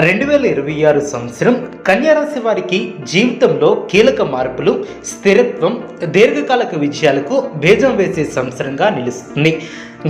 రెండు వేల ఇరవై ఆరు సంవత్సరం కన్యారాశి వారికి జీవితంలో కీలక మార్పులు స్థిరత్వం దీర్ఘకాలిక విజయాలకు బీజం వేసే సంవత్సరంగా నిలుస్తుంది.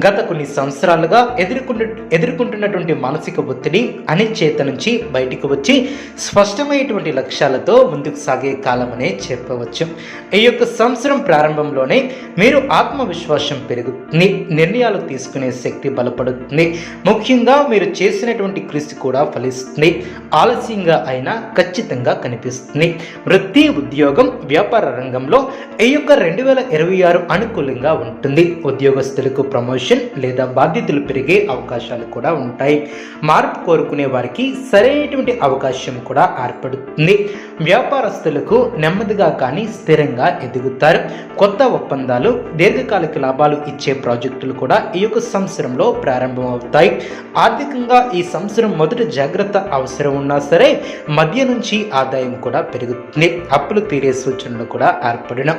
గత కొన్ని సంవత్సరాలుగా ఎదుర్కొంటు ఎదుర్కొంటున్నటువంటి మానసిక ఒత్తిడి అనిశ్చేత నుంచి బయటికి వచ్చి స్పష్టమైనటువంటి లక్ష్యాలతో ముందుకు సాగే కాలమనే చెప్పవచ్చు. ఈ యొక్క సంవత్సరం ప్రారంభంలోనే మీరు ఆత్మవిశ్వాసం పెరుగుతుంది నిర్ణయాలు తీసుకునే శక్తి బలపడుతుంది. ముఖ్యంగా మీరు చేసినటువంటి కృషి కూడా ఫలిస్తుంది. ఆలస్యంగా అయినా ఖచ్చితంగా కనిపిస్తుంది. వృత్తి ఉద్యోగం వ్యాపార రంగంలో ఈ యొక్క రెండు వేల ఇరవై ఆరు అనుకూలంగా ఉంటుంది. ఉద్యోగస్తులకు ప్రమోషన్ లేదా బాధ్యతలు పెరిగే అవకాశాలు కూడా ఉంటాయి. మార్పు కోరుకునే వారికి సరైనటువంటి అవకాశం కూడా ఏర్పడుతుంది. వ్యాపారస్తులకు నెమ్మదిగా కానీ స్థిరంగా ఎదుగుతారు. కొత్త ఒప్పందాలు దీర్ఘకాలిక లాభాలు ఇచ్చే ప్రాజెక్టులు కూడా ఈ యొక్క సంవత్సరంలో ప్రారంభమవుతాయి. ఆర్థికంగా ఈ సంవత్సరం మొదటి జాగ్రత్త అవసరం ఉన్నా సరే మధ్య నుంచి ఆదాయం కూడా పెరుగుతుంది. అప్పులు తీరే సూచనలు కూడా ఏర్పడిన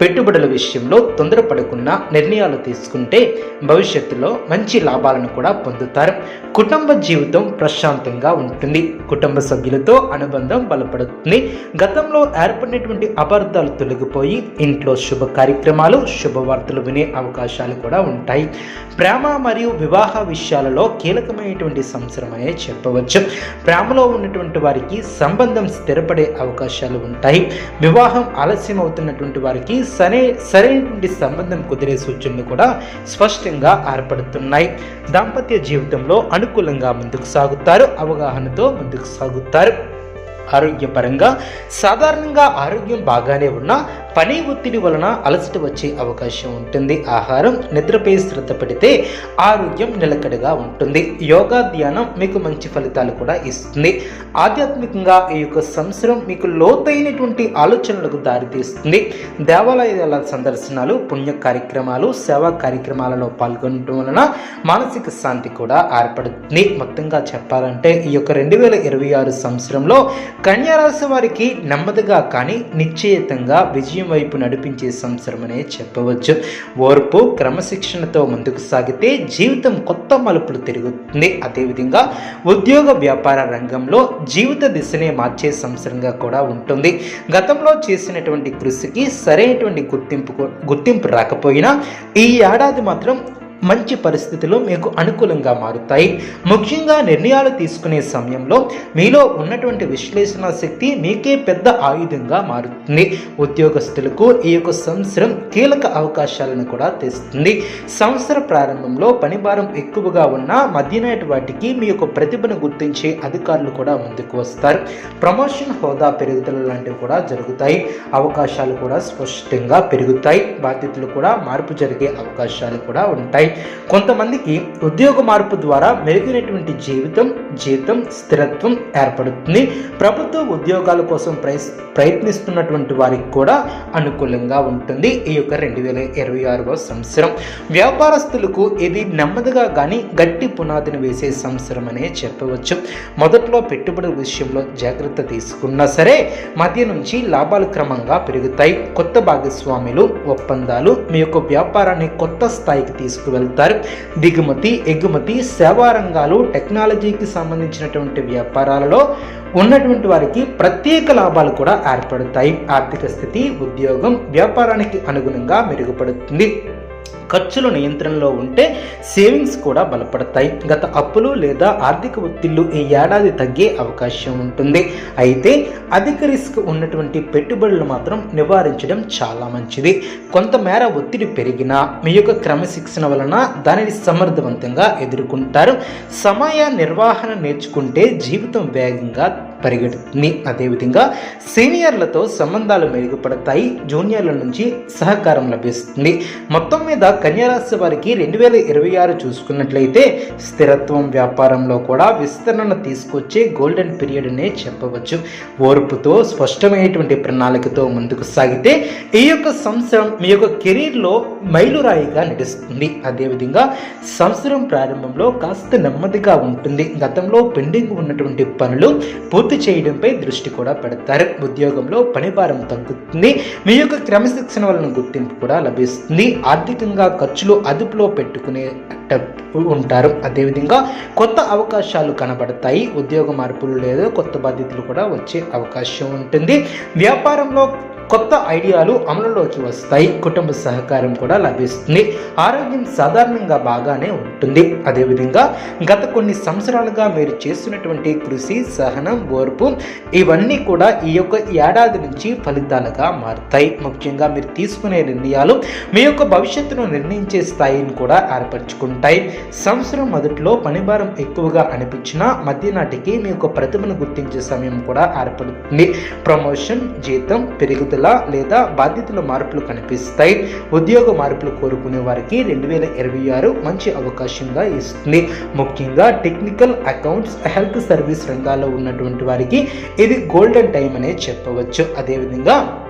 పెట్టుబడుల విషయంలో తొందరపడకుండా నిర్ణయాలు తీసుకుంటే భవిష్యత్తులో మంచి లాభాలను కూడా పొందుతారు. కుటుంబ జీవితం ప్రశాంతంగా ఉంటుంది. కుటుంబ సభ్యులతో అనుబంధం బలపడుతుంది. గతంలో ఏర్పడినటువంటి అబద్ధాలు తొలగిపోయి ఇంట్లో శుభ కార్యక్రమాలు శుభవార్తలు వినే అవకాశాలు కూడా ఉంటాయి. ప్రేమ మరియు వివాహ విషయాలలో కీలకమైనటువంటి సంవత్సరం అనే చెప్పవచ్చు. ప్రేమలో ఉన్నటువంటి వారికి సంబంధం స్థిరపడే అవకాశాలు ఉంటాయి. వివాహం ఆలస్యం అవుతున్నటువంటి వారికి సరే సరైనటువంటి సంబంధం కుదిరే సూచనలు కూడా స్పష్టంగా ఏర్పడుతున్నాయి. దాంపత్య జీవితంలో అనుకూలంగా ముందుకు సాగుతారు. అవగాహనతో ముందుకు సాగుతారు. ఆరోగ్యపరంగా సాధారణంగా ఆరోగ్యం బాగానే ఉన్నా పని ఒత్తిడి వలన అలసట వచ్చే అవకాశం ఉంటుంది. ఆహారం నిద్రపై శ్రద్ధ పెడితే ఆరోగ్యం నిలకడగా ఉంటుంది. యోగా ధ్యానం మీకు మంచి ఫలితాలు కూడా ఇస్తుంది. ఆధ్యాత్మికంగా ఈ యొక్క సంవత్సరం మీకు లోతైనటువంటి ఆలోచనలకు దారితీస్తుంది. దేవాలయాల సందర్శనాలు పుణ్య కార్యక్రమాలు సేవా కార్యక్రమాలలో పాల్గొనడం వలన మానసిక శాంతి కూడా ఏర్పడుతుంది. మొత్తంగా చెప్పాలంటే ఈ యొక్క రెండు వేల ఇరవై ఆరు సంవత్సరంలో కన్యారాశి వారికి నెమ్మదిగా కానీ నిశ్చయితంగా విజయం వైపు నడిపించే సంవత్సరం అనే చెప్పవచ్చు. ఓర్పు క్రమశిక్షణతో ముందుకు సాగితే జీవితం కొత్త మలుపులు తిరుగుతుంది. అదేవిధంగా ఉద్యోగ వ్యాపార రంగంలో జీవిత దిశనే మార్చే సంవత్సరంగా కూడా ఉంటుంది. గతంలో చేసినటువంటి కృషికి సరైనటువంటి గుర్తింపు గుర్తింపు రాకపోయినా ఈ ఏడాది మాత్రం మంచి పరిస్థితులు మీకు అనుకూలంగా మారుతాయి. ముఖ్యంగా నిర్ణయాలు తీసుకునే సమయంలో మీలో ఉన్నటువంటి విశ్లేషణ శక్తి మీకే పెద్ద ఆయుధంగా మారుతుంది. ఉద్యోగస్తులకు ఈ యొక్క సంవత్సరం కీలక అవకాశాలను కూడా తెస్తుంది. సంవత్సర ప్రారంభంలో పనిభారం ఎక్కువగా ఉన్న మధ్యనాటి వాటికి మీ యొక్క ప్రతిభను గుర్తించే అధికారులు కూడా ముందుకు వస్తారు. ప్రమోషన్ హోదా పెరుగుదల లాంటివి కూడా జరుగుతాయి. అవకాశాలు కూడా స్పష్టంగా పెరుగుతాయి. బాధ్యతలు కూడా మార్పు జరిగే అవకాశాలు కూడా ఉంటాయి. కొంతమందికి ఉద్యోగ మార్పు ద్వారా మెరుగైనటువంటి జీవితం జీతం స్థిరత్వం ఏర్పడుతుంది. ప్రభుత్వ ఉద్యోగాల కోసం ప్రయస్ ప్రయత్నిస్తున్నటువంటి వారికి కూడా అనుకూలంగా ఉంటుంది. ఈ యొక్క రెండు వేల ఇరవై ఆరవ సంవత్సరం. వ్యాపారస్తులకు ఇది నెమ్మదిగా కానీ గట్టి పునాదిని వేసే సంవత్సరం అనే చెప్పవచ్చు. మొదట్లో పెట్టుబడుల విషయంలో జాగ్రత్త తీసుకున్నా సరే మధ్య నుంచి లాభాలు క్రమంగా పెరుగుతాయి. కొత్త భాగస్వాములు ఒప్పందాలు మీ యొక్క వ్యాపారాన్ని కొత్త స్థాయికి తీసుకువెళ్తారు దిగుమతి ఎగుమతి సేవా రంగాలు టెక్నాలజీకి సంబంధించినటువంటి వ్యాపారాలలో ఉన్నటువంటి వారికి ప్రత్యేక లాభాలు కూడా ఏర్పడతాయి. ఆర్థిక స్థితి ఉద్యోగం వ్యాపారానికి అనుగుణంగా మెరుగుపడుతుంది. ఖర్చులు నియంత్రణలో ఉంటే సేవింగ్స్ కూడా బలపడతాయి. గత అప్పులు లేదా ఆర్థిక ఒత్తిళ్ళు ఈ ఏడాది తగ్గే అవకాశం ఉంటుంది. అయితే అధిక రిస్క్ ఉన్నటువంటి పెట్టుబడులు మాత్రం నివారించడం చాలా మంచిది. కొంతమేర ఒత్తిడి పెరిగినా మీ యొక్క క్రమశిక్షణ వలన దానిని సమర్థవంతంగా ఎదుర్కొంటారు. సమయ నిర్వహణ నేర్చుకుంటే జీవితం వేగంగా పరిగెడుతుంది. అదేవిధంగా సీనియర్లతో సంబంధాలు మెరుగుపడతాయి. జూనియర్ల నుంచి సహకారం లభిస్తుంది. మొత్తం మీద కన్యారాశి వారికి రెండు వేల ఇరవై ఆరు చూసుకున్నట్లయితే స్థిరత్వం వ్యాపారంలో కూడా విస్తరణ తీసుకొచ్చే గోల్డెన్ పీరియడ్ అనే చెప్పవచ్చు. ఓర్పుతో స్పష్టమైనటువంటి ప్రణాళికతో ముందుకు సాగితే ఈ యొక్క సంవత్సరం మీ యొక్క కెరీర్లో మైలురాయిగా నడుస్తుంది అదేవిధంగా సంవత్సరం ప్రారంభంలో కాస్త నెమ్మదిగా ఉంటుంది. గతంలో పెండింగ్ ఉన్నటువంటి పనులు పూర్తి చేయడంపై దృష్టి కూడా పెడతారు. ఉద్యోగంలో పనిభారం తగ్గుతుంది. మీ యొక్క క్రమశిక్షణ వలన గుర్తింపు కూడా లభిస్తుంది. ఆర్థికంగా ఖర్చులు అదుపులో పెట్టుకునే ఉంటారు. అదేవిధంగా కొత్త అవకాశాలు కనబడతాయి. ఉద్యోగ మార్పులు లేదా కొత్త బాధ్యతలు కూడా వచ్చే అవకాశం ఉంటుంది. వ్యాపారంలో కొత్త ఐడియాలు అమలులోకి వస్తాయి. కుటుంబ సహకారం కూడా లభిస్తుంది. ఆరోగ్యం సాధారణంగా బాగానే ఉంటుంది. అదేవిధంగా గత కొన్ని సంవత్సరాలుగా మీరు చేస్తున్నటువంటి కృషి సహనం ఓర్పు ఇవన్నీ కూడా ఈ యొక్క ఏడాది నుంచి ఫలితాలుగా మారుతాయి. ముఖ్యంగా మీరు తీసుకునే నిర్ణయాలు మీ యొక్క భవిష్యత్తును నిర్ణయించే స్థాయిని కూడా ఏర్పరచుకుంటాయి. సంవత్సరం మొదట్లో పనిభారం ఎక్కువగా అనిపించినా మధ్య నాటికి మీ యొక్క ప్రతిభను గుర్తించే సమయం కూడా ఏర్పడుతుంది. ప్రమోషన్ జీతం పెరుగుదల లేదా బాధ్యతల మార్పులు కనిపిస్తాయి. ఉద్యోగ మార్పులు కోరుకునే వారికి రెండు వేల ఇరవై ఆరు మంచి అవకాశంగా ఇస్తుంది. ముఖ్యంగా టెక్నికల్ అకౌంట్స్ హెల్త్ సర్వీస్ రంగాల్లో ఉన్నటువంటి వారికి ఇది గోల్డెన్ టైం అనే చెప్పవచ్చు. అదేవిధంగా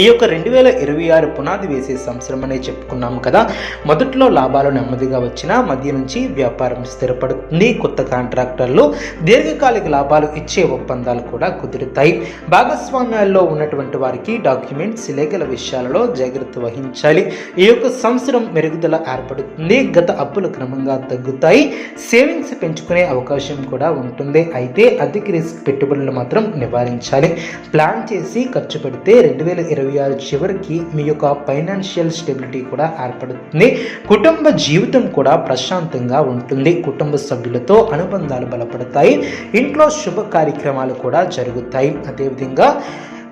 ఈ యొక్క రెండు వేల ఇరవై ఆరు పునాది వేసే సంవత్సరం అనే చెప్పుకున్నాము కదా. మొదట్లో లాభాలు నెమ్మదిగా వచ్చినా మధ్య నుంచి వ్యాపారం స్థిరపడుతుంది. కొత్త కాంట్రాక్టర్లు దీర్ఘకాలిక లాభాలు ఇచ్చే ఒప్పందాలు కూడా కుదురుతాయి. భాగస్వామ్యాల్లో ఉన్నటువంటి వారికి డాక్యుమెంట్స్ లేఖల విషయాలలో జాగ్రత్త వహించాలి. ఈ యొక్క సంవత్సరం మెరుగుదల ఏర్పడుతుంది. గత అప్పులు క్రమంగా తగ్గుతాయి. సేవింగ్స్ పెంచుకునే అవకాశం కూడా ఉంటుంది. అయితే అధిక రిస్క్ పెట్టుబడులు మాత్రం నివారించాలి. ప్లాన్ చేసి ఖర్చు పెడితే రెండు వేల ఇరవై ఆరు చివరికి మీ యొక్క ఫైనాన్షియల్ స్టెబిలిటీ కూడా ఏర్పడుతుంది. కుటుంబ జీవితం కూడా ప్రశాంతంగా ఉంటుంది. కుటుంబ సభ్యులతో అనుబంధాలు బలపడతాయి. ఇంట్లో శుభ కార్యక్రమాలు కూడా జరుగుతాయి. అదేవిధంగా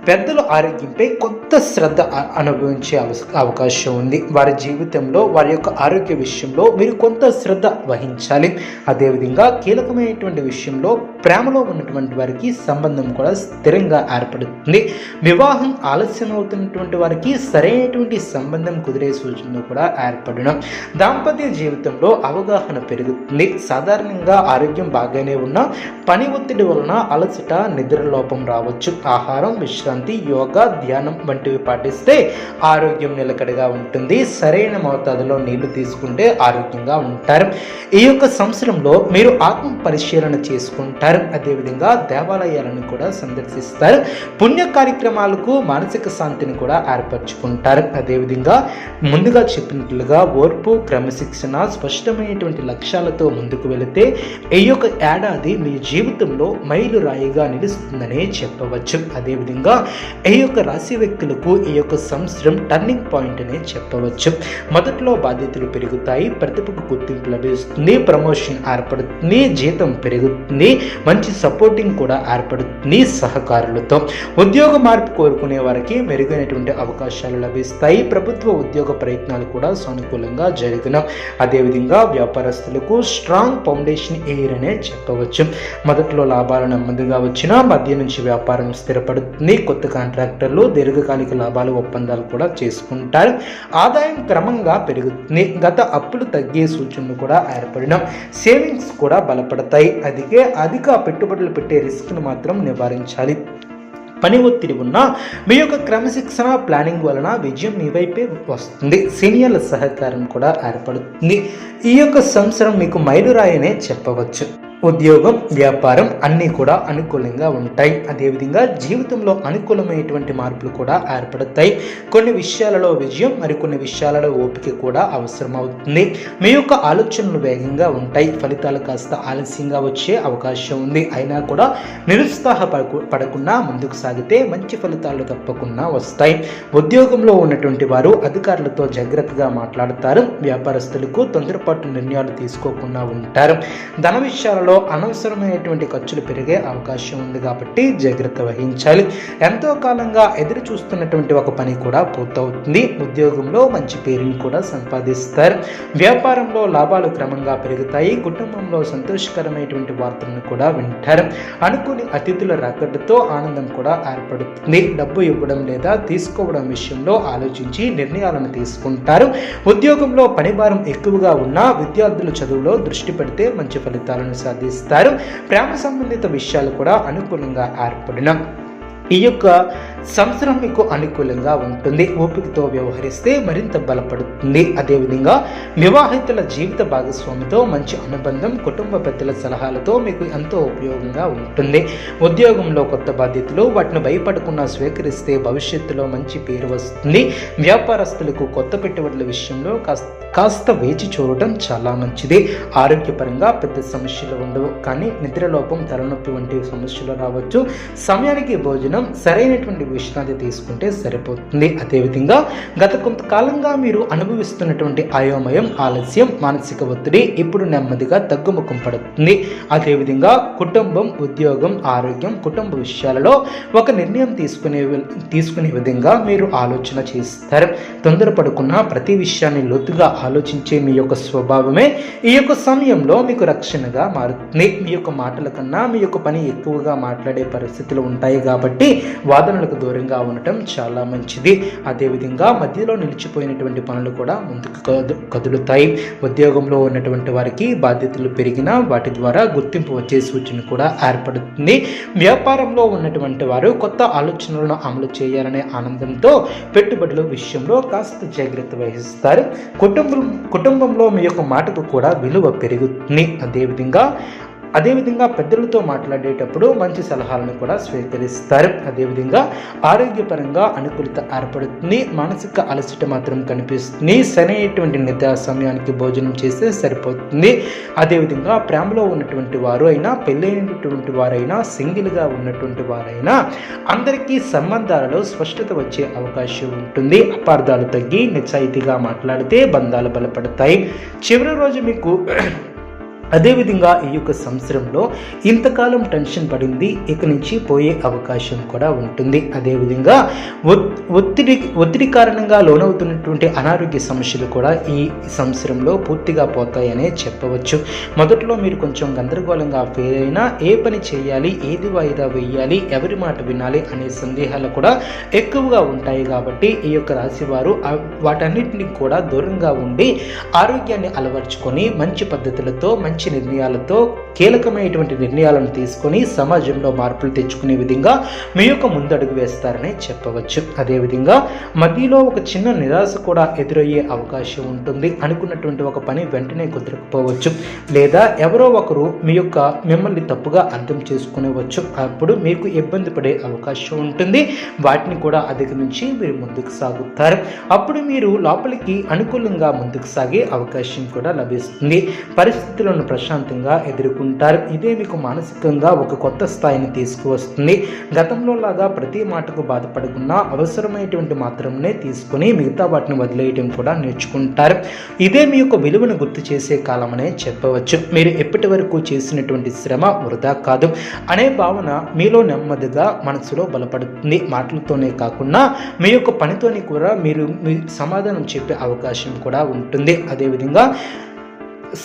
పెద్దల ఆరోగ్యంపై కొత్త శ్రద్ధ అనుభవించే అవకాశం ఉంది. వారి జీవితంలో వారి యొక్క ఆరోగ్య విషయంలో మీరు కొంత శ్రద్ధ వహించాలి. అదేవిధంగా కీలకమైనటువంటి విషయంలో ప్రేమలో ఉన్నటువంటి వారికి సంబంధం కూడా స్థిరంగా ఏర్పడుతుంది. వివాహం ఆలస్యం అవుతున్నటువంటి వారికి సరైనటువంటి సంబంధం కుదిరే సూచనలు కూడా ఏర్పడడం దాంపత్య జీవితంలో అవగాహన పెరుగుతుంది. సాధారణంగా ఆరోగ్యం బాగానే ఉన్నా పని ఒత్తిడి వలన అలసట నిద్ర లోపం రావచ్చు. ఆహారం విశ్రాంతి యోగా ధ్యానం వంటివి పాటిస్తే ఆరోగ్యం నిలకడగా ఉంటుంది. సరైన మోతాదులో నీళ్ళు తీసుకుంటే ఆరోగ్యంగా ఉంటారు. ఈ యొక్క సంవత్సరంలో మీరు ఆత్మ పరిశీలన చేసుకుంటారు. అదేవిధంగా దేవాలయాలను కూడా సందర్శిస్తారు. పుణ్య కార్యక్రమాలకు మానసిక శాంతిని కూడా ఏర్పరచుకుంటారు. అదేవిధంగా ముందుగా చెప్పినట్లుగా ఓర్పు క్రమశిక్షణ స్పష్టమైనటువంటి లక్ష్యాలతో ముందుకు వెళితే ఈ యొక్క ఏడాది మీ జీవితంలో మైలు రాయిగా నిలుస్తుందనే చెప్పవచ్చు. అదేవిధంగా ఈ యొక్క రాశి వ్యక్తులకు ఈ యొక్క సంవత్సరం టర్నింగ్ పాయింట్ అనే చెప్పవచ్చు. మొదట్లో బాధ్యతలు పెరుగుతాయి ప్రతిభకు గుర్తింపు లభిస్తుంది ప్రమోషన్ ఏర్పడుతుంది జీతం పెరుగుతుంది మంచి సపోర్టింగ్ కూడా ఏర్పడుతుంది సహకారులతో. ఉద్యోగ మార్పు కోరుకునే వారికి మెరుగైనటువంటి అవకాశాలు లభిస్తాయి. ప్రభుత్వ ఉద్యోగ ప్రయత్నాలు కూడా సానుకూలంగా జరిగిన. అదేవిధంగా వ్యాపారస్తులకు స్ట్రాంగ్ ఫౌండేషన్ ఎయిర్ అనే చెప్పవచ్చు. మొదట్లో లాభాలు నెమ్మదిగా వచ్చినా మధ్య నుంచి వ్యాపారం స్థిరపడుతుంది. కొత్త కాంట్రాక్టర్లు దీర్ఘకాలిక లాభాలు ఒప్పందాలు కూడా చేసుకుంటారు. ఆదాయం క్రమంగా పెరుగుతుంది. గత అప్పులు తగ్గే సూచనలు కూడా ఏర్పడిన. సేవింగ్స్ కూడా బలపడతాయి. అదిగే అధిక పెట్టుబడులు పెట్టే రిస్క్ను మాత్రం నివారించాలి. పని ఒత్తిడి ఉన్నా మీ యొక్క క్రమశిక్షణ ప్లానింగ్ వలన విజయం మీ వైపే వస్తుంది. సీనియర్ల సహకారం కూడా ఏర్పడుతుంది. ఈ యొక్క సంవత్సరం మీకు మైలురాయనే చెప్పవచ్చు. ఉద్యోగం వ్యాపారం అన్నీ కూడా అనుకూలంగా ఉంటాయి. అదేవిధంగా జీవితంలో అనుకూలమైనటువంటి మార్పులు కూడా ఏర్పడతాయి. కొన్ని విషయాలలో విజయం మరికొన్ని విషయాలలో ఓపిక కూడా అవసరమవుతుంది. మీ యొక్క ఆలోచనలు వేగంగా ఉంటాయి. ఫలితాలు కాస్త ఆలస్యంగా వచ్చే అవకాశం ఉంది. అయినా కూడా నిరుత్సాహ పడకుండా ముందుకు సాగితే మంచి ఫలితాలు తప్పకుండా వస్తాయి. ఉద్యోగంలో ఉన్నటువంటి వారు అధికారులతో జాగ్రత్తగా మాట్లాడతారు. వ్యాపారస్తులకు తొందరపాటు నిర్ణయాలు తీసుకోకుండా ఉంటారు. ధన విషయాలలో అనవసరమైనటువంటి ఖర్చులు పెరిగే అవకాశం ఉంది కాబట్టి జాగ్రత్త వహించాలి. ఎంతో కాలంగా ఎదురు చూస్తున్నటువంటి ఒక పని కూడా పూర్తవుతుంది. ఉద్యోగంలో మంచి పేరుని కూడా సంపాదిస్తారు. వ్యాపారంలో లాభాలు క్రమంగా పెరుగుతాయి. కుటుంబంలో సంతోషకరమైనటువంటి వార్తలను కూడా వింటారు. అనుకుని అతిథుల రాకడ్డతో ఆనందం కూడా ఏర్పడుతుంది. డబ్బు ఇవ్వడం లేదా తీసుకోవడం విషయంలో ఆలోచించి నిర్ణయాలను తీసుకుంటారు. ఉద్యోగంలో పనిభారం ఎక్కువగా ఉన్నా విద్యార్థులు చదువులో దృష్టి పెడితే మంచి ఫలితాలను సాధిస్తారు. ప్రేమ సంబంధిత విషయాలు కూడా అనుకూలంగా ఏర్పడిన ఈ యొక్క సంవత్సరం మీకు అనుకూలంగా ఉంటుంది. ఓపికతో వ్యవహరిస్తే మరింత బలపడుతుంది. అదేవిధంగా వివాహితుల జీవిత భాగస్వామితో మంచి అనుబంధం కుటుంబ పెద్దల సలహాలతో మీకు ఎంతో ఉపయోగంగా ఉంటుంది. ఉద్యోగంలో కొత్త బాధ్యతలు వాటిని భయపడకుండా స్వీకరిస్తే భవిష్యత్తులో మంచి పేరు వస్తుంది. వ్యాపారస్తులకు కొత్త పెట్టుబడుల విషయంలో కాస్త కాస్త వేచి చూడటం చాలా మంచిది. ఆరోగ్యపరంగా పెద్ద సమస్యలు ఉండవు. కానీ నిద్రలోపం తలనొప్పి వంటి సమస్యలు రావచ్చు. సమయానికి భోజనం సరైనటువంటి విశ్రాంతి తీసుకుంటే సరిపోతుంది. అదేవిధంగా గత కొంతకాలంగా మీరు అనుభవిస్తున్నటువంటి అయోమయం ఆలస్యం మానసిక ఒత్తిడి ఇప్పుడు నెమ్మదిగా తగ్గుముఖం పడుతుంది. అదేవిధంగా కుటుంబం ఉద్యోగం ఆరోగ్యం కుటుంబ విషయాలలో ఒక నిర్ణయం తీసుకునే తీసుకునే విధంగా మీరు ఆలోచన చేస్తారు. తొందరపడుకున్న ప్రతి విషయాన్ని లోతుగా ఆలోచించే మీ యొక్క స్వభావమే ఈ యొక్క సమయంలో మీకు రక్షణగా మారుతుంది. మీ యొక్క మాటల కన్నా మీ యొక్క పని ఎక్కువగా మాట్లాడే పరిస్థితులు ఉంటాయి కాబట్టి వాదనలకు దూరంగా ఉండటం చాలా మంచిది. అదేవిధంగా మధ్యలో నిలిచిపోయినటువంటి పనులు కూడా ముందుకు కదులుతాయి. ఉద్యోగంలో ఉన్నటువంటి వారికి బాధ్యతలు పెరిగినా వాటి ద్వారా గుర్తింపు వచ్చే సూచన కూడా ఏర్పడుతుంది. వ్యాపారంలో ఉన్నటువంటి వారు కొత్త ఆలోచనలను అమలు చేయాలనే ఆనందంతో పెట్టుబడుల విషయంలో కాస్త జాగ్రత్త వహిస్తారు. కుటుంబం కుటుంబంలో మీ యొక్క మాటకు కూడా విలువ పెరుగుతుంది. అదేవిధంగా అదేవిధంగా పెద్దలతో మాట్లాడేటప్పుడు మంచి సలహాలను కూడా స్వీకరిస్తారు. అదేవిధంగా ఆరోగ్యపరంగా అనుకూలత ఏర్పడుతుంది. మానసిక అలసట మాత్రం కనిపిస్తుంది. సరైనటువంటి నిద్ర సమయానికి భోజనం చేస్తే సరిపోతుంది. అదేవిధంగా ప్రేమలో ఉన్నటువంటి వారు అయినా పెళ్ళైనటువంటి వారైనా సింగిల్గా ఉన్నటువంటి వారైనా అందరికీ సంబంధాలలో స్పష్టత వచ్చే అవకాశం ఉంటుంది. అపార్థాలు తగ్గి నిజాయితీగా మాట్లాడితే బంధాలు బలపడతాయి. చివరి రోజు మీకు అదేవిధంగా ఈ యొక్క సంవత్సరంలో ఇంతకాలం టెన్షన్ పడింది ఇక నుంచి పోయే అవకాశం కూడా ఉంటుంది. అదేవిధంగా ఒత్తిడి ఒత్తిడి కారణంగా లోనవుతున్నటువంటి అనారోగ్య సమస్యలు కూడా ఈ సంవత్సరంలో పూర్తిగా పోతాయనే చెప్పవచ్చు. మొదట్లో మీరు కొంచెం గందరగోళంగా ఫీల్ అయినా ఏ పని చేయాలి ఏది వాయిదా వేయాలి ఎవరి మాట వినాలి అనే సందేహాలు కూడా ఎక్కువగా ఉంటాయి కాబట్టి ఈ యొక్క రాశి వారు వాటన్నిటిని కూడా దూరంగా ఉండి ఆరోగ్యాన్ని అలవర్చుకొని మంచి పద్ధతులతో మంచి మంచి నిర్ణయాలతో కీలకమైనటువంటి నిర్ణయాలను తీసుకొని సమాజంలో మార్పులు తెచ్చుకునే విధంగా మీ యొక్క ముందడుగు వేస్తారని చెప్పవచ్చు. అదేవిధంగా మధ్యలో ఒక చిన్న నిరాశ కూడా ఎదురయ్యే అవకాశం ఉంటుంది. అనుకున్నటువంటి ఒక పని వెంటనే కుదరకపోవచ్చు. లేదా ఎవరో ఒకరు మీ యొక్క మిమ్మల్ని తప్పుగా అర్థం చేసుకునేవచ్చు. అప్పుడు మీకు ఇబ్బంది పడే అవకాశం ఉంటుంది. వాటిని కూడా అధిగమించి మీరు ముందుకు సాగుతారు. అప్పుడు మీరు లోపలికి అనుకూలంగా ముందుకు సాగే అవకాశం కూడా లభిస్తుంది. పరిస్థితులను ప్రశాంతంగా ఎదుర్కొంటారు ఇదే మీకు మానసికంగా ఒక కొత్త స్థాయిని తీసుకువస్తుంది. గతంలో లాగా ప్రతి మాటకు బాధపడకుండా అవసరమైనటువంటి మాత్రమే తీసుకుని మిగతా వాటిని వదిలేయటం కూడా నేర్చుకుంటారు. ఇదే మీ యొక్క విలువను గుర్తు చేసే కాలమనే చెప్పవచ్చు. మీరు ఎప్పటి వరకు చేసినటువంటి శ్రమ వృధా కాదు. అనే భావన మీలో నెమ్మదిగా మనసులో బలపడుతుంది. మాటలతోనే కాకుండా మీ యొక్క పనితోని కూడా మీరు మీ సమాధానం చెప్పే అవకాశం కూడా ఉంటుంది. అదేవిధంగా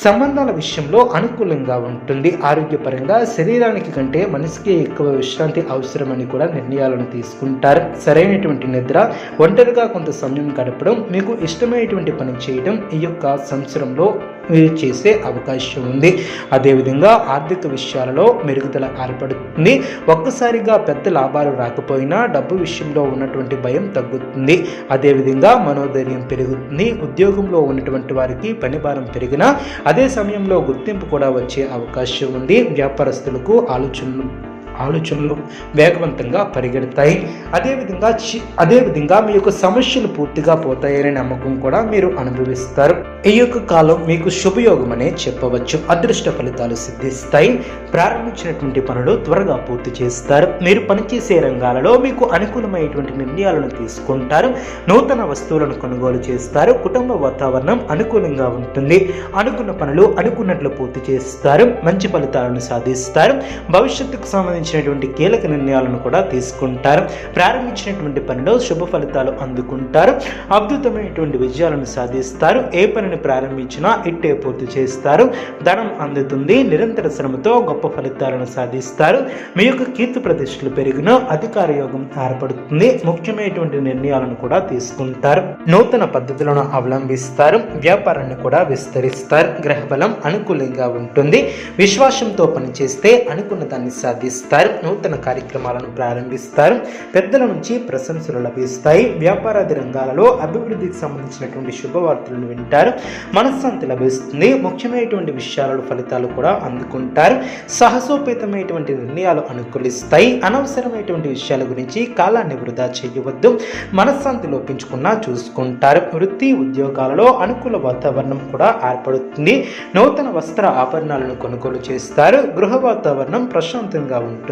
సంబంధాల విషయంలో అనుకూలంగా ఉంటుంది. ఆరోగ్యపరంగా శరీరానికి కంటే మనసుకి ఎక్కువ విశ్రాంతి అవసరమని కూడా నిర్ణయాలను తీసుకుంటారు. సరైనటువంటి నిద్ర ఒంటరిగా కొంత సమయం గడపడం మీకు ఇష్టమైనటువంటి పని చేయడం ఈ యొక్క సంవత్సరంలో చేసే అవకాశం ఉంది. అదేవిధంగా ఆర్థిక విషయాలలో మెరుగుదల ఏర్పడుతుంది. ఒక్కసారిగా పెద్ద లాభాలు రాకపోయినా డబ్బు విషయంలో ఉన్నటువంటి భయం తగ్గుతుంది. అదేవిధంగా మనోధైర్యం పెరుగుతుంది. ఉద్యోగంలో ఉన్నటువంటి వారికి పని భారం పెరిగినా అదే సమయంలో గుర్తింపు కూడా వచ్చే అవకాశం ఉంది. వ్యాపారస్తులకు ఆలోచనలు ఆలోచనలు వేగవంతంగా పరిగెడతాయి. అదేవిధంగా చి అదేవిధంగా మీ యొక్క సమస్యలు పూర్తిగా పోతాయనే నమ్మకం కూడా మీరు అనుభవిస్తారు. ఈ యొక్క కాలం మీకు శుభయోగం అనే చెప్పవచ్చు. అదృష్ట ఫలితాలు సిద్ధిస్తాయి. ప్రారంభించినటువంటి పనులు త్వరగా పూర్తి చేస్తారు. మీరు పనిచేసే రంగాలలో మీకు అనుకూలమైనటువంటి నిర్ణయాలను తీసుకుంటారు. నూతన వస్తువులను కొనుగోలు చేస్తారు. కుటుంబ వాతావరణం అనుకూలంగా ఉంటుంది. అనుకున్న పనులు అనుకున్నట్లు పూర్తి చేస్తారు. మంచి ఫలితాలను సాధిస్తారు. భవిష్యత్తుకు సంబంధించి సంబంధించినటువంటి కీలక నిర్ణయాలను కూడా తీసుకుంటారు. ప్రారంభించినటువంటి పనిలో శుభ ఫలితాలు అందుకుంటారు. అద్భుతమైనటువంటి విజయాలను సాధిస్తారు. ఏ పనిని ప్రారంభించినా ఇట్టే పూర్తి చేస్తారు. ధనం అందుతుంది. నిరంతర శ్రమతో గొప్ప ఫలితాలను సాధిస్తారు. మీ యొక్క కీర్తి ప్రతిష్టలు పెరిగిన అధికార యోగం ఏర్పడుతుంది. ముఖ్యమైనటువంటి నిర్ణయాలను కూడా తీసుకుంటారు. నూతన పద్ధతులను అవలంబిస్తారు. వ్యాపారాన్ని కూడా విస్తరిస్తారు. గ్రహబలం అనుకూలంగా ఉంటుంది. విశ్వాసంతో పనిచేస్తే అనుకున్న దాన్ని సాధిస్తారు. నూతన కార్యక్రమాలను ప్రారంభిస్తారు పెద్దల నుంచి ప్రశంసలు లభిస్తాయి వ్యాపారాది రంగాలలో అభివృద్ధికి సంబంధించినటువంటి శుభవార్తలను వింటారు మనశ్శాంతి లభిస్తుంది ముఖ్యమైనటువంటి విషయాలలో ఫలితాలు కూడా అందుకుంటారు సాహసోపేతమైనటువంటి నిర్ణయాలు అనుకూలిస్తాయి అనవసరమైనటువంటి విషయాల గురించి కాలాన్ని వృధా చేయవద్దు మనశ్శాంతి లోపించుకున్నా చూసుకుంటారు వృత్తి ఉద్యోగాలలో అనుకూల వాతావరణం కూడా ఏర్పడుతుంది నూతన వస్త్ర ఆభరణాలను కొనుగోలు చేస్తారు గృహ వాతావరణం ప్రశాంతంగా ఉంటుంది.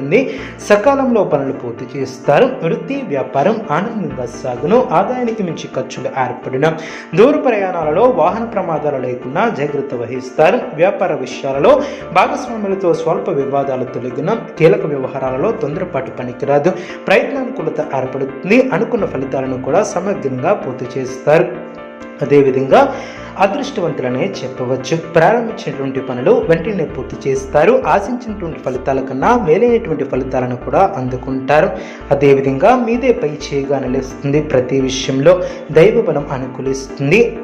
సకాలంలో పనులు పూర్తి చేస్తారు. వృత్తి వ్యాపారం ఆనందంగా సాగును ఆదాయానికి మించి ఖర్చులు ఏర్పడిన. దూర ప్రయాణాలలో వాహన ప్రమాదాలు లేకుండా జాగ్రత్త వహిస్తారు. వ్యాపార విషయాలలో భాగస్వాములతో స్వల్ప వివాదాలు తొలగిన కీలక వ్యవహారాలలో తొందరపాటు పనికిరాదు. ప్రయత్నానుకూలత ఏర్పడుతుంది. అనుకున్న ఫలితాలను కూడా సమగ్రంగా పూర్తి చేస్తారు. అదేవిధంగా అదృష్టవంతులనే చెప్పవచ్చు. ప్రారంభించినటువంటి పనులు వెంటనే పూర్తి చేస్తారు. ఆశించినటువంటి ఫలితాల కన్నా మేలైనటువంటి ఫలితాలను కూడా అందుకుంటారు. అదేవిధంగా మీదే పై చేయగా నిలుస్తుంది ప్రతి విషయంలో. దైవ బలం అనుకూలిస్తుంది.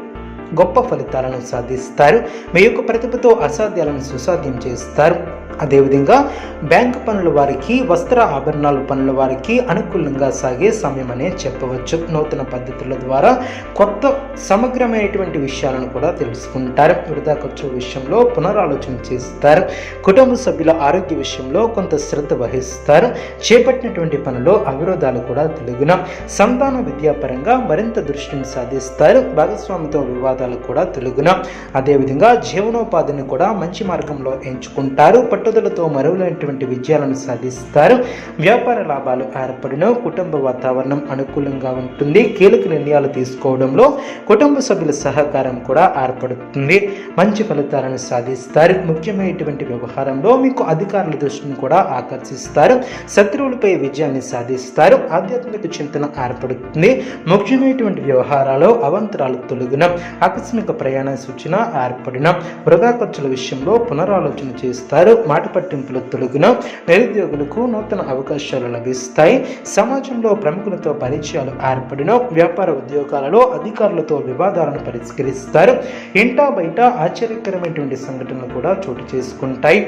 గొప్ప ఫలితాలను సాధిస్తారు. మీ యొక్క ప్రతిభతో అసాధ్యాలను సుసాధ్యం చేస్తారు. అదేవిధంగా బ్యాంక్ పనుల వారికి వస్త్ర ఆభరణాల పనుల వారికి అనుకూలంగా సాగే సమయం అనే చెప్పవచ్చు. నూతన పద్ధతుల ద్వారా కొత్త సమగ్రమైనటువంటి విషయాలను కూడా తెలుసుకుంటారు. వృధా ఖర్చు విషయంలో పునరాలోచన చేస్తారు. కుటుంబ సభ్యుల ఆరోగ్య విషయంలో కొంత శ్రద్ధ వహిస్తారు. చేపట్టినటువంటి పనిలో అవిరోధాలు కూడా తెలుగున సంతాన విద్యాపరంగా మరింత దృష్టిని సాధిస్తారు. భాగస్వామితో వివాదాలు కూడా తెలుగున అదేవిధంగా జీవనోపాధిని కూడా మంచి మార్గంలో ఎంచుకుంటారు. పట్టుదలతో మరువులైనటువంటి విజయాలను సాధిస్తారు. వ్యాపార లాభాలు ఏర్పడిన కుటుంబ వాతావరణం అనుకూలంగా ఉంటుంది. కీలక నిర్ణయాలు తీసుకోవడంలో కుటుంబ సభ్యుల సహకారం కూడా ఏర్పడుతుంది. మంచి ఫలితాలను సాధిస్తారు. ముఖ్యమైనటువంటి వ్యవహారంలో మీకు అధికారుల దృష్టిని కూడా ఆకర్షిస్తారు. శత్రువులపై విజయాన్ని సాధిస్తారు. ఆధ్యాత్మిక చింతన ఏర్పడుతుంది. ముఖ్యమైనటువంటి వ్యవహారాలు అవంతరాలు తొలగిన ఆకస్మిక ప్రయాణ సూచన ఏర్పడిన వృధా ఖర్చుల విషయంలో పునరాలోచన చేస్తారు. మాట పట్టింపులు తొలగున నిరుద్యోగులకు నూతన అవకాశాలు లభిస్తాయి. సమాజంలో ప్రముఖులతో పరిచయాలు ఏర్పడిన వ్యాపార ఉద్యోగాలలో అధికారులతో వివాదాలను పరిష్కరిస్తారు. ఇంటా బయట ఆశ్చర్యకరమైనటువంటి సంఘటనలు కూడా చోటు చేసుకుంటాయి.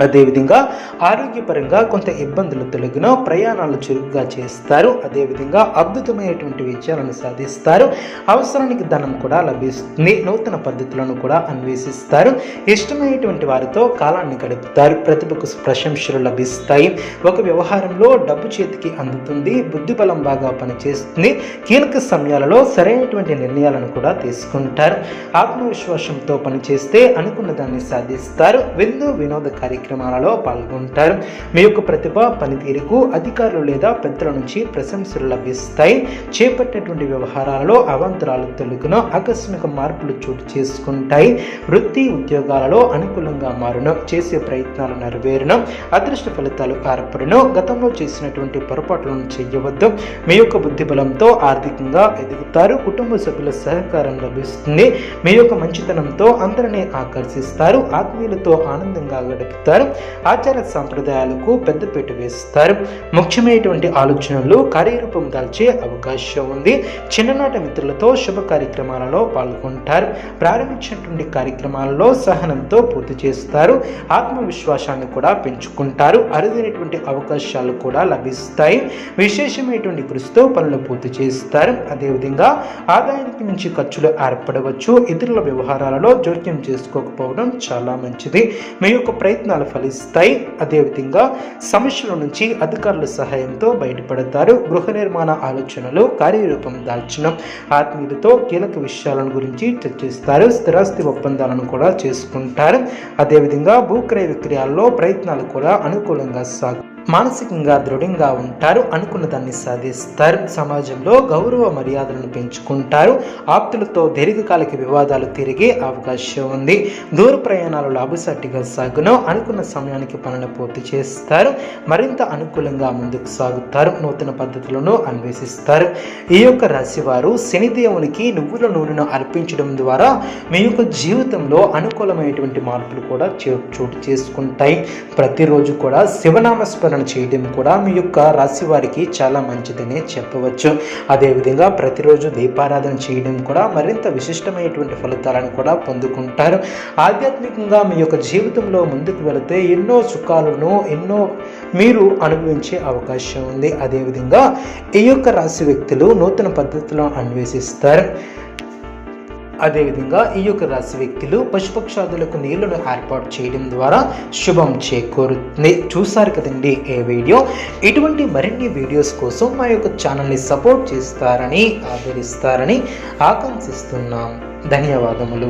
అదేవిధంగా ఆరోగ్యపరంగా కొంత ఇబ్బందులు తొలగిన ప్రయాణాలు చురుగ్గా చేస్తారు. అదేవిధంగా అద్భుతమైనటువంటి విజయాలను సాధిస్తారు. అవసరానికి ధనం కూడా లభిస్తుంది. నూతన పద్ధతులను కూడా అన్వేషిస్తారు. ఇష్టమైనటువంటి వారితో కాలాన్ని గడుపుతారు. ప్రతిభకు ప్రశంసలు లభిస్తాయి. ఒక వ్యవహారంలో డబ్బు చేతికి అందుతుంది. బుద్ధి బలం బాగా పనిచేస్తుంది. కీలక సమయాలలో సరైనటువంటి నిర్ణయాలను కూడా తీసుకుంటారు. ఆత్మవిశ్వాసంతో పనిచేస్తే అనుకున్న దాన్ని సాధిస్తారు. విందు వినోద కార్యక్రమాలలో పాల్గొంటారు. మీ యొక్క ప్రతిభ పనితీరుకు అధికారులు లేదా పెద్దల నుంచి ప్రశంసలు లభిస్తాయి. చేపట్టినటువంటి వ్యవహారాలలో అవాంతరాలు తొలగిన ఆకస్మిక మార్పులు చోటు చేసుకుంటాయి. వృత్తి ఉద్యోగాలలో అనుకూలంగా మారున చేసే ప్రయత్నాలు నెరవేరున అదృష్ట ఫలితాలు ఏర్పడిన గతంలో చేసినటువంటి పొరపాట్లను చేయవద్దు. మీ యొక్క బుద్ధి బలంతో ఆర్థికంగా ఎదుగుతారు. కుటుంబ సభ్యుల సహకారం లభిస్తుంది. మీ యొక్క మంచితనంతో అందరినీ ఆకర్షిస్తారు. ఆత్మీయులతో ఆనందంగా గడుపుతారు. ఆచార సాంప్రదాయాలకు పెద్దపీట వేస్తారు. ముఖ్యమైనటువంటి ఆలోచనలు కార్యరూపం దాల్చే అవకాశం ఉంది. చిన్ననాటి మిత్రులతో శుభ కార్యక్రమాలలో పాల్గొంటారు. ప్రారంభించినటువంటి కార్యక్రమాలలో సహనంతో పూర్తి చేస్తారు. ఆత్మవిశ్వాసాన్ని కూడా పెంచుకుంటారు. అరుదైనటువంటి అవకాశాలు కూడా లభిస్తాయి. విశేషమైనటువంటి కృషితో పనులు పూర్తి చేస్తారు. అదేవిధంగా ఆదాయానికి మించి ఖర్చులు ఏర్పడవచ్చు. ఇతరుల వ్యవహారాలలో జోక్యం చేసుకోకపోవడం చాలా మంచిది. మీ యొక్క ప్రయత్నాలు ఫలిస్తాయి. అదేవిధంగా సమస్యల నుంచి అధికారుల సహాయంతో బయటపడతారు. గృహ నిర్మాణ ఆలోచనలు కార్యరూపం దాల్చిన ఆత్మీయులతో కీలక విషయాలను గురించి చర్చిస్తారు. స్థిరాస్తి ఒప్పందాలను కూడా చేసుకుంటారు. అదేవిధంగా భూక్రయ విక్రయాల్లో ప్రయత్నాలు కూడా అనుకూలంగా సాగు మానసికంగా దృఢంగా ఉంటారు అనుకున్న దాన్ని సాధిస్తారు. సమాజంలో గౌరవ మర్యాదలను పెంచుకుంటారు. ఆప్తులతో దీర్ఘకాలిక వివాదాలు తిరిగే అవకాశం ఉంది. దూర ప్రయాణాలు లాభసాటిగా సాగును. అనుకున్న సమయానికి పనులు పూర్తి చేస్తారు. మరింత అనుకూలంగా ముందుకు సాగుతారు. నూతన పద్ధతులను అన్వేషిస్తారు. ఈ యొక్క రాశి వారు శనిదేవునికి నువ్వుల నూనెను అర్పించడం ద్వారా మీ యొక్క జీవితంలో అనుకూలమైనటువంటి మార్పులు కూడా చోటు చేసుకుంటాయి. ప్రతిరోజు కూడా శివనామ స్మరణ చేయడం కూడా మీ యొక్క రాశి వారికి చాలా మంచిదనే చెప్పవచ్చు. అదేవిధంగా ప్రతిరోజు దీపారాధన చేయడం కూడా మరింత విశిష్టమైనటువంటి ఫలితాలను కూడా పొందుకుంటారు. ఆధ్యాత్మికంగా మీ యొక్క జీవితంలో ముందుకు వెళితే ఎన్నో సుఖాలను ఎన్నో మీరు అనుభవించే అవకాశం ఉంది. అదేవిధంగా ఈ యొక్క రాశి వ్యక్తులు నూతన పద్ధతులను అన్వేషిస్తారు. అదేవిధంగా ఈ యొక్క రాశి వ్యక్తులు పశుపక్షాదులకు నీళ్ళను ఏర్పాటు చేయడం ద్వారా శుభం చేకూరుతుంది చూసారు కదండి ఏ వీడియో. ఇటువంటి మరిన్ని వీడియోస్ కోసం మా యొక్క ఛానల్ని సపోర్ట్ చేస్తారని ఆదరిస్తారని ఆకాంక్షిస్తున్నాం. ధన్యవాదములు.